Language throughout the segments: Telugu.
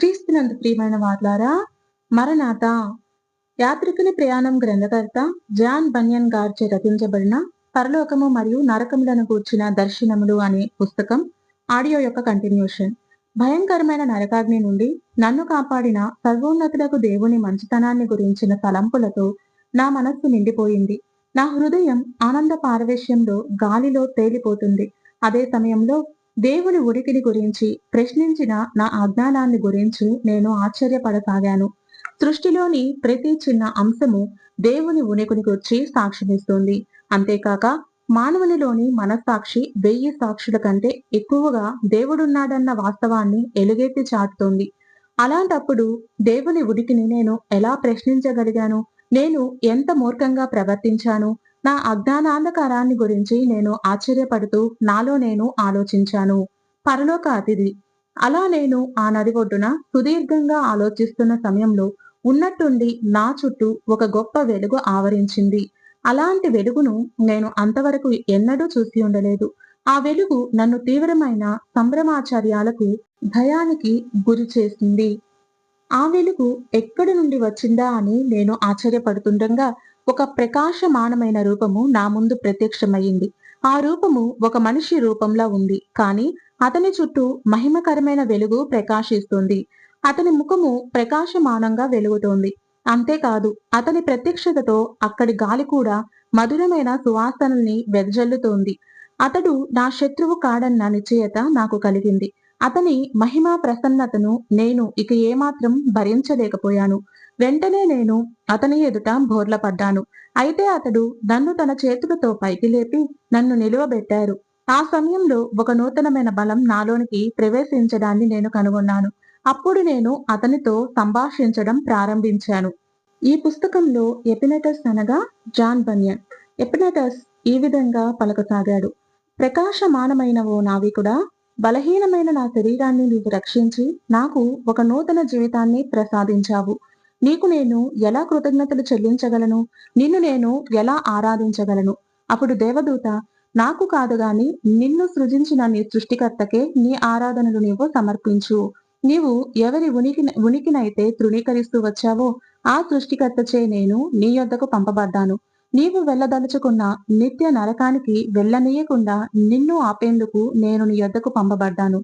క్రీస్తునందు ప్రియమైన వార్లారా మరణాత యాత్రికుని ప్రయాణం గ్రంథకర్త జాన్ బన్యన్ గారిచే రచించబడిన పరలోకము మరియు నరకములను కూర్చిన దర్శనములు అనే పుస్తకం ఆడియో యొక్క కంటిన్యూషన్. భయంకరమైన నరకాగ్ని నుండి నన్ను కాపాడిన సర్వోన్నతులకు దేవుని మంచితనాన్ని గురించిన తలంపులతో నా మనస్సు నిండిపోయింది. నా హృదయం ఆనంద పారవేశ్యంలో గాలిలో తేలిపోతుంది. అదే సమయంలో దేవుని ఉనికిని గురించి ప్రశ్నించిన నా అజ్ఞానాన్ని గురించి నేను ఆశ్చర్యపడసాగాను. సృష్టిలోని ప్రతి చిన్న అంశము దేవుని ఉనికిని గురించి సాక్ష్యమిస్తుంది అంతేకాక మానవునిలోని మనస్సాక్షి వెయ్యి సాక్షుల కంటే ఎక్కువగా దేవుడున్నాడన్న వాస్తవాన్ని ఎలుగెత్తి చాటుతోంది. అలాంటప్పుడు దేవుని ఉనికిని నేను ఎలా ప్రశ్నించగలిగాను? నేను ఎంత మూర్ఖంగా ప్రవర్తించాను? నా అజ్ఞానాంధకారాన్ని గురించి నేను ఆశ్చర్యపడుతూ నాలో నేను ఆలోచించాను. పరలోక అతిథి. అలా నేను ఆ నది ఒడ్డున సుదీర్ఘంగా ఆలోచిస్తున్న సమయంలో ఉన్నట్టుండి నా చుట్టూ ఒక గొప్ప వెలుగు ఆవరించింది. అలాంటి వెలుగును నేను అంతవరకు ఎన్నడూ చూసి ఉండలేదు. ఆ వెలుగు నన్ను తీవ్రమైన సంభ్రమాచార్యాలకు భయానికి గురి చేసింది. ఆ వెలుగు ఎక్కడి నుండి వచ్చిందా అని నేను ఆశ్చర్యపడుతుండగా ఒక ప్రకాశమానమైన రూపము నా ముందు ప్రత్యక్షమయ్యింది. ఆ రూపము ఒక మనిషి రూపంలో ఉంది. కానీ అతని చుట్టూ మహిమకరమైన వెలుగు ప్రకాశిస్తుంది. అతని ముఖము ప్రకాశమానంగా వెలుగుతోంది. అంతేకాదు అతని ప్రత్యక్షతతో అక్కడి గాలి కూడా మధురమైన సువాసనల్ని వెదజల్లుతోంది. అతడు నా శత్రువు కాడన్న నిశ్చయత నాకు కలిగింది. అతని మహిమా ప్రసన్నతను నేను ఇక ఏమాత్రం భరించలేకపోయాను. వెంటనే నేను అతని ఎదుట బోర్లపడ్డాను. అయితే అతడు నన్ను తన చేతులతో పైకి లేపి నన్ను నిలువబెట్టారు. ఆ సమయంలో ఒక నూతనమైన బలం నాలోనికి ప్రవేశించడాన్ని నేను కనుగొన్నాను. అప్పుడు నేను అతనితో సంభాషించడం ప్రారంభించాను. ఈ పుస్తకంలో ఎపినటస్ అనగా జాన్ బన్యన్. ఎపినటస్ ఈ విధంగా పలకసాగాడు. ప్రకాశమానమైన ఓ నావికుడా బలహీనమైన నా శరీరాన్ని నీవు రక్షించి నాకు ఒక నూతన జీవితాన్ని ప్రసాదించావు. నీకు నేను ఎలా కృతజ్ఞతలు చెల్లించగలను? నిన్ను నేను ఎలా ఆరాధించగలను? అప్పుడు దేవదూత నాకు కాదు గాని నిన్ను సృజించిన నీ సృష్టికర్తకే నీ ఆరాధనలు నీవు సమర్పించు. నీవు ఎవరి ఉనికి ఉనికినైతే తృణీకరిస్తూ వచ్చావో ఆ సృష్టికర్తచే నేను నీ యొద్దకు పంపబడ్డాను. నీవు వెళ్ళదలుచుకున్న నిత్య నరకానికి వెళ్ళనీయకుండా నిన్ను ఆపేందుకు నేను నీ యొద్దకు పంపబడ్డాను.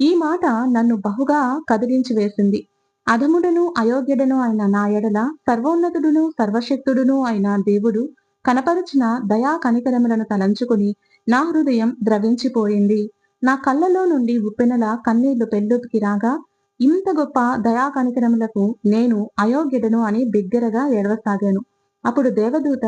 ఈ మాట నన్ను బహుగా కదిలించి వేసింది అధముడను అయోగ్యుడను అయిన నా ఎడల సర్వోన్నతుడును సర్వశక్తుడును అయిన దేవుడు కనపరిచిన దయా కనికరములను తలంచుకుని నా హృదయం ద్రవించిపోయింది. నా కళ్ళలో నుండి ఉప్పెనల కన్నీళ్ళు పెళ్ళుకి రాగా ఇంత గొప్ప దయా కనికరములకు నేను అయోగ్యుడను అని బిగ్గరగా ఏడవసాగాను. అప్పుడు దేవదూత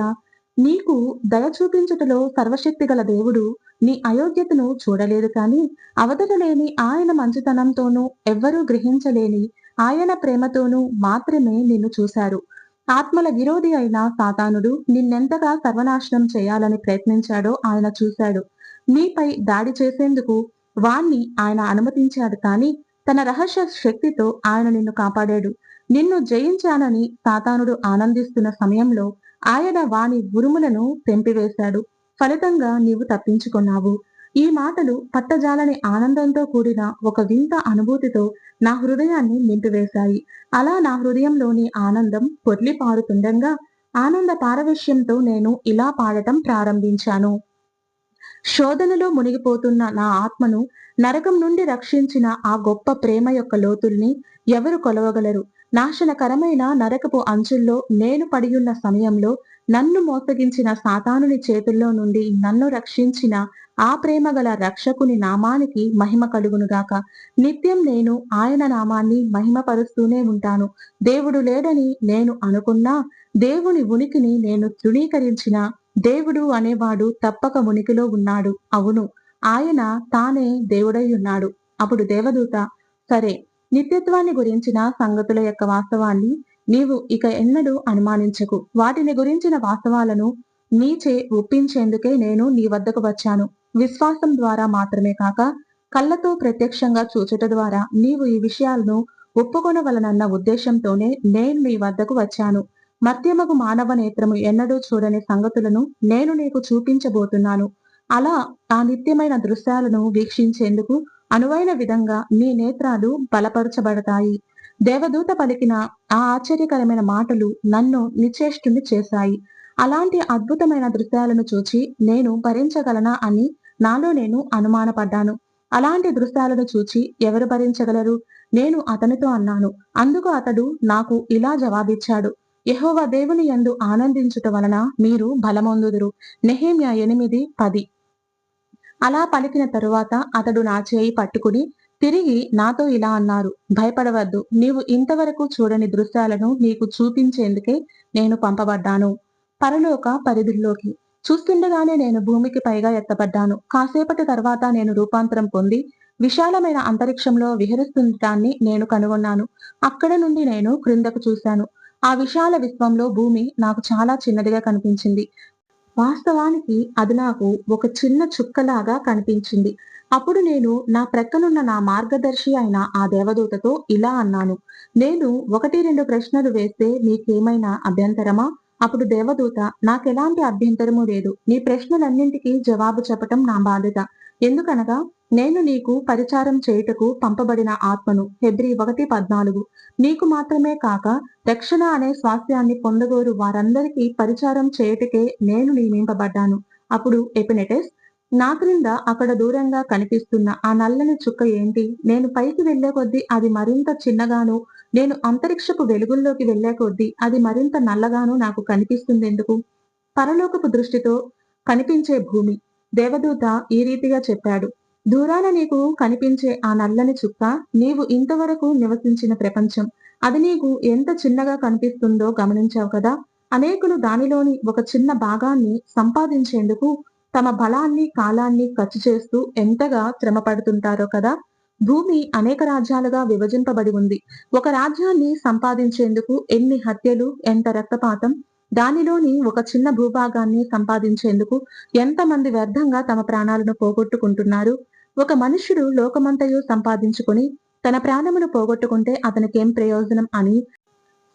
నీకు దయ చూపించుటలో సర్వశక్తి గల దేవుడు నీ అయోగ్యతను చూడలేదు కాని అవతల లేని ఆయన మంచితనంతోనూ ఎవ్వరూ గ్రహించలేని ఆయన ప్రేమతోనూ మాత్రమే నిన్ను చూశారు. ఆత్మల విరోధి అయిన సాతానుడు నిన్నెంతగా సర్వనాశనం చేయాలని ప్రయత్నించాడో ఆయన చూశాడు. నీపై దాడి చేసేందుకు వాణ్ణి ఆయన అనుమతించాడు కానీ తన రహస్య శక్తితో ఆయన నిన్ను కాపాడాడు. నిన్ను జయించానని సాతానుడు ఆనందిస్తున్న సమయంలో ఆయన వాని ఉరుములను తెంపివేశాడు. ఫలితంగా నీవు తప్పించుకున్నావు. ఈ మాటలు పట్టజాలని ఆనందంతో కూడిన ఒక వింత అనుభూతితో నా హృదయాన్ని నింపివేశాయి. అలా నా హృదయంలోని ఆనందం పొర్లి పారుతుండగా ఆనంద పారవిష్యంతో నేను ఇలా పాడటం ప్రారంభించాను. శోధనలో మునిగిపోతున్న నా ఆత్మను నరకం నుండి రక్షించిన ఆ గొప్ప ప్రేమ యొక్క లోతుల్ని ఎవరు కొలవగలరు? నాశనకరమైన నరకపు అంచుల్లో నేను పడియున్న సమయంలో నన్ను మోసగించిన సాతానుని చేతుల్లో నుండి నన్ను రక్షించిన ఆ ప్రేమ గల రక్షకుని నామానికి మహిమ కలుగునుగాక నిత్యం నేను ఆయన నామాన్ని మహిమపరుస్తూనే ఉంటాను. దేవుడు లేడని నేను అనుకున్నా దేవుని ఉనికిని నేను తృణీకరించిన దేవుడు అనేవాడు తప్పక ఉనికిలో ఉన్నాడు. అవును ఆయన తానే దేవుడై ఉన్నాడు. అప్పుడు దేవదూత సరే నిత్యత్వాన్ని గురించిన సంగతుల యొక్క వాస్తవాన్ని నీవు ఇక ఎన్నడూ అనుమానించకు. వాటిని గురించిన వాస్తవాలను నీచే ఒప్పించేందుకే నేను నీ వద్దకు వచ్చాను. విశ్వాసం ద్వారా మాత్రమే కాక కళ్ళతో ప్రత్యక్షంగా చూచుట ద్వారా నీవు ఈ విషయాలను ఒప్పుకొనవలనన్న ఉద్దేశంతోనే నేను నీ వద్దకు వచ్చాను. మధ్యమగు మానవ నేత్రము ఎన్నడూ చూడని సంగతులను నేను నీకు చూపించబోతున్నాను. అలా ఆ నిత్యమైన దృశ్యాలను వీక్షించేందుకు అనువైన విధంగా నీ నేత్రాలు బలపరచబడతాయి. దేవదూత పలికిన ఆ ఆశ్చర్యకరమైన మాటలు నన్ను నిశ్చేష్టుని చేశాయి. అలాంటి అద్భుతమైన దృశ్యాలను చూచి నేను భరించగలనా అని నాలో నేను అనుమానపడ్డాను. అలాంటి దృశ్యాలను చూచి ఎవరు భరించగలరు? నేను అతనితో అన్నాను. అందుకు అతడు నాకు ఇలా జవాబిచ్చాడు. యహోవ దేవుని యందు ఆనందించుట వలన మీరు బలమొందుదురు. నెహేమ్య ఎనిమిది పది. అలా పలికిన తరువాత అతడు నా చేయి పట్టుకుని తిరిగి నాతో ఇలా అన్నారు. భయపడవద్దు. నీవు ఇంతవరకు చూడని దృశ్యాలను నీకు చూపించేందుకే నేను పంపబడ్డాను. పరలోక పరిధిలోకి చూస్తుండగానే నేను భూమికి పైగా ఎత్తబడ్డాను. కాసేపటి తర్వాత నేను రూపాంతరం పొంది విశాలమైన అంతరిక్షంలో విహరిస్తుండటాన్ని నేను కనుగొన్నాను. అక్కడ నుండి నేను క్రిందకు చూశాను. ఆ విశాల విశ్వంలో భూమి నాకు చాలా చిన్నదిగా కనిపించింది. వాస్తవానికి అది నాకు ఒక చిన్న చుక్కలాగా కనిపించింది. అప్పుడు నేను నా ప్రక్కనున్న నా మార్గదర్శి అయిన ఆ దేవదూతతో ఇలా అన్నాను. నేను ఒకటి రెండు ప్రశ్నలు వేస్తే మీకేమైనా అభ్యంతరమా? అప్పుడు దేవదూత నాకెలాంటి అభ్యంతరము లేదు. నీ ప్రశ్నలన్నింటికీ జవాబు చెప్పటం నా బాధ్యత. ఎందుకనగా నేను నీకు పరిచారం చేయుటకు పంపబడిన ఆత్మను హెబ్రి ఒకటి పద్నాలుగు. నీకు మాత్రమే కాక రక్షణ అనే స్వాస్థ్యాన్ని పొందగోరు వారందరికీ పరిచారం చేయుటకే నేను నియమింపబడ్డాను. అప్పుడు ఎపినెటెస్ నా క్రింద అక్కడ దూరంగా కనిపిస్తున్న ఆ నల్లని చుక్క ఏంటి? నేను పైకి వెళ్ళే కొద్దీ అది మరింత చిన్నగాను నేను అంతరిక్షపు వెలుగుల్లోకి వెళ్ళే కొద్దీ అది మరింత నల్లగాను నాకు కనిపిస్తుంది ఎందుకు పరలోకపు దృష్టితో కనిపించే భూమి. దేవదూత ఈ రీతిగా చెప్పాడు. దూరాన నీకు కనిపించే ఆ నల్లని చుక్క నీవు ఇంతవరకు నివసించిన ప్రపంచం. అది నీకు ఎంత చిన్నగా కనిపిస్తుందో గమనించావు కదా? అనేకులు దానిలోని ఒక చిన్న భాగాన్ని సంపాదించేందుకు తమ బలాన్ని కాలాన్ని ఖర్చు చేస్తూ ఎంతగా శ్రమ పడుతుంటారో కదా? భూమి అనేక రాజ్యాలుగా విభజింపబడి ఉంది. ఒక రాజ్యాన్ని సంపాదించేందుకు ఎన్ని హత్యలు ఎంత రక్తపాతం దానిలోని ఒక చిన్న భూభాగాన్ని సంపాదించేందుకు ఎంతమంది వ్యర్థంగా తమ ప్రాణాలను పోగొట్టుకుంటున్నారు? ఒక మనుష్యుడు లోకమంతయు సంపాదించుకుని తన ప్రాణమును పోగొట్టుకుంటే అతనికేం ప్రయోజనం అని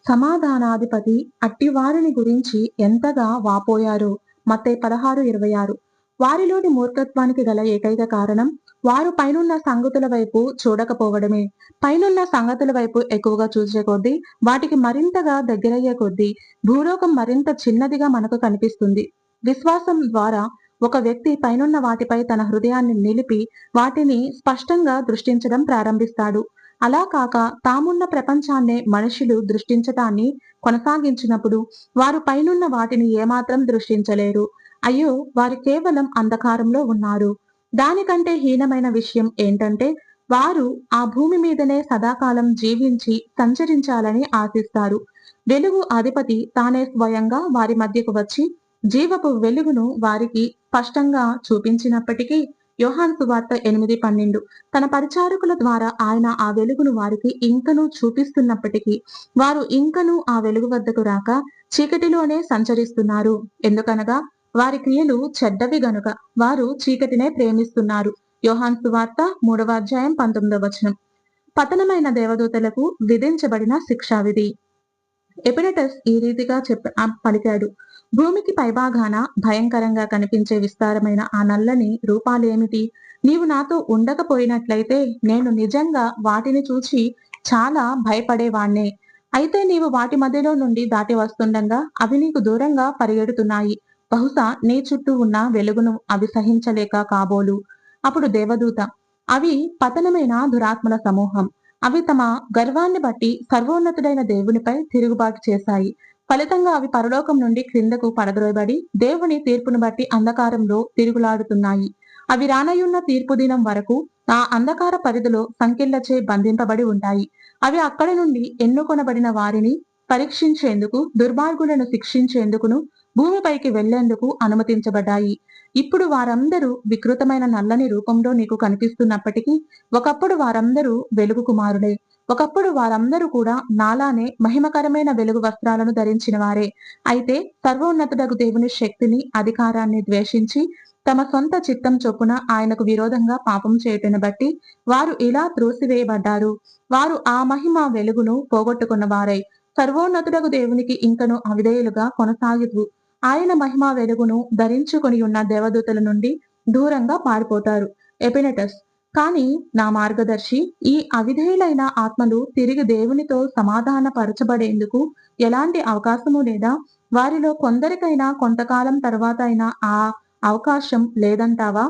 సమాధానాధిపతి అట్టివారిని గురించి ఎంతగా వాపోయారు. మత్తే పదహారు ఇరవై ఆరు. వారిలోని మూర్ఖత్వానికి గల ఏకైక కారణం వారు పైనున్న సంగతుల వైపు చూడకపోవడమే. పైనున్న సంగతుల వైపు ఎక్కువగా చూసే కొద్దీ వాటికి మరింతగా దగ్గరయ్యే కొద్దీ భూలోకం మరింత చిన్నదిగా మనకు కనిపిస్తుంది. విశ్వాసం ద్వారా ఒక వ్యక్తి పైనున్న వాటిపై తన హృదయాన్ని నిలిపి వాటిని స్పష్టంగా దృష్టించడం ప్రారంభిస్తాడు. అలా కాక తామున్న ప్రపంచాన్నే మనుషులు దృష్టించటాన్ని కొనసాగించినప్పుడు వారు పైనున్న వాటిని ఏమాత్రం దృష్టించలేరు. అయ్యో వారు కేవలం అంధకారంలో ఉన్నారు. దానికంటే హీనమైన విషయం ఏంటంటే వారు ఆ భూమి మీదనే సదాకాలం జీవించి సంచరించాలని ఆశిస్తారు. వెలుగు అధిపతి తానే స్వయంగా వారి మధ్యకు వచ్చి జీవపు వెలుగును వారికి స్పష్టంగా చూపించినప్పటికీ యోహాన్ సువార్త ఎనిమిది పన్నెండు తన పరిచారకుల ద్వారా ఆయన ఆ వెలుగును వారికి ఇంకనూ చూపిస్తున్నప్పటికీ వారు ఇంకనూ ఆ వెలుగు వద్దకు రాక చీకటిలోనే సంచరిస్తున్నారు. ఎందుకనగా వారి క్రియలు చెడ్డవి గనుక వారు చీకటినే ప్రేమిస్తున్నారు. యోహాన్ సువార్త మూడవ అధ్యాయం పంతొమ్మిదవ వచనం. పతనమైన దేవదూతలకు విధించబడిన శిక్షా విధి. ఎపిడటస్ ఈ రీతిగా చెప్ప పలికాడు. భూమికి పైభాగాన భయంకరంగా కనిపించే విస్తారమైన ఆ నల్లని రూపాలేమిటి? నీవు నాతో ఉండకపోయినట్లయితే నేను నిజంగా వాటిని చూచి చాలా భయపడేవాణ్ణే. అయితే నీవు వాటి మధ్యలో నుండి దాటి వస్తుండగా అవి నీకు దూరంగా పరిగెడుతున్నాయి. బహుశా నీ చుట్టూ ఉన్న వెలుగును అవి సహించలేక కాబోలు. అప్పుడు దేవదూత అవి పతనమైన దురాత్మల సమూహం. అవి తమ గర్వాన్ని బట్టి సర్వోన్నతుడైన దేవునిపై తిరుగుబాటు చేశాయి. ఫలితంగా అవి పరలోకం నుండి క్రిందకు పడద్రోయబడి దేవుని తీర్పును బట్టి అంధకారంలో తిరుగులాడుతున్నాయి. అవి రానయ్యున్న తీర్పు దినం వరకు ఆ అంధకార పరిధిలో సంఖ్యలచే బంధింపబడి ఉంటాయి. అవి అక్కడి నుండి ఎన్నుకొనబడిన వారిని పరీక్షించేందుకు దుర్మార్గులను శిక్షించేందుకును భూమిపైకి వెళ్ళేందుకు అనుమతించబడ్డాయి. ఇప్పుడు వారందరూ వికృతమైన నల్లని రూపంలో నీకు కనిపిస్తున్నప్పటికీ ఒకప్పుడు వారందరూ వెలుగు కుమారులే. ఒకప్పుడు వారందరూ కూడా నాలానే మహిమకరమైన వెలుగు వస్త్రాలను ధరించిన వారే. అయితే సర్వోన్నతుడకు దేవుని శక్తిని అధికారాన్ని ద్వేషించి తమ సొంత చిత్తం చొప్పున ఆయనకు విరోధంగా పాపం చేయటను బట్టి వారు ఇలా త్రోసివేయబడ్డారు. వారు ఆ మహిమ వెలుగును పోగొట్టుకున్న వారై. సర్వోన్నతుడకు దేవునికి ఇంకను అవిధేయులుగా కొనసాగుతూ ఆయన మహిమా వెలుగును ధరించుకొని ఉన్న దేవదూతల నుండి దూరంగా పారిపోతారు. ఎపినెటస్ కానీ నా మార్గదర్శి ఈ అవిధేయులైన ఆత్మలు తిరిగి దేవునితో సమాధాన పరచబడేందుకు ఎలాంటి అవకాశము లేదా? వారిలో కొందరికైనా కొంతకాలం తర్వాత అయినా ఆ అవకాశం లేదంటావా?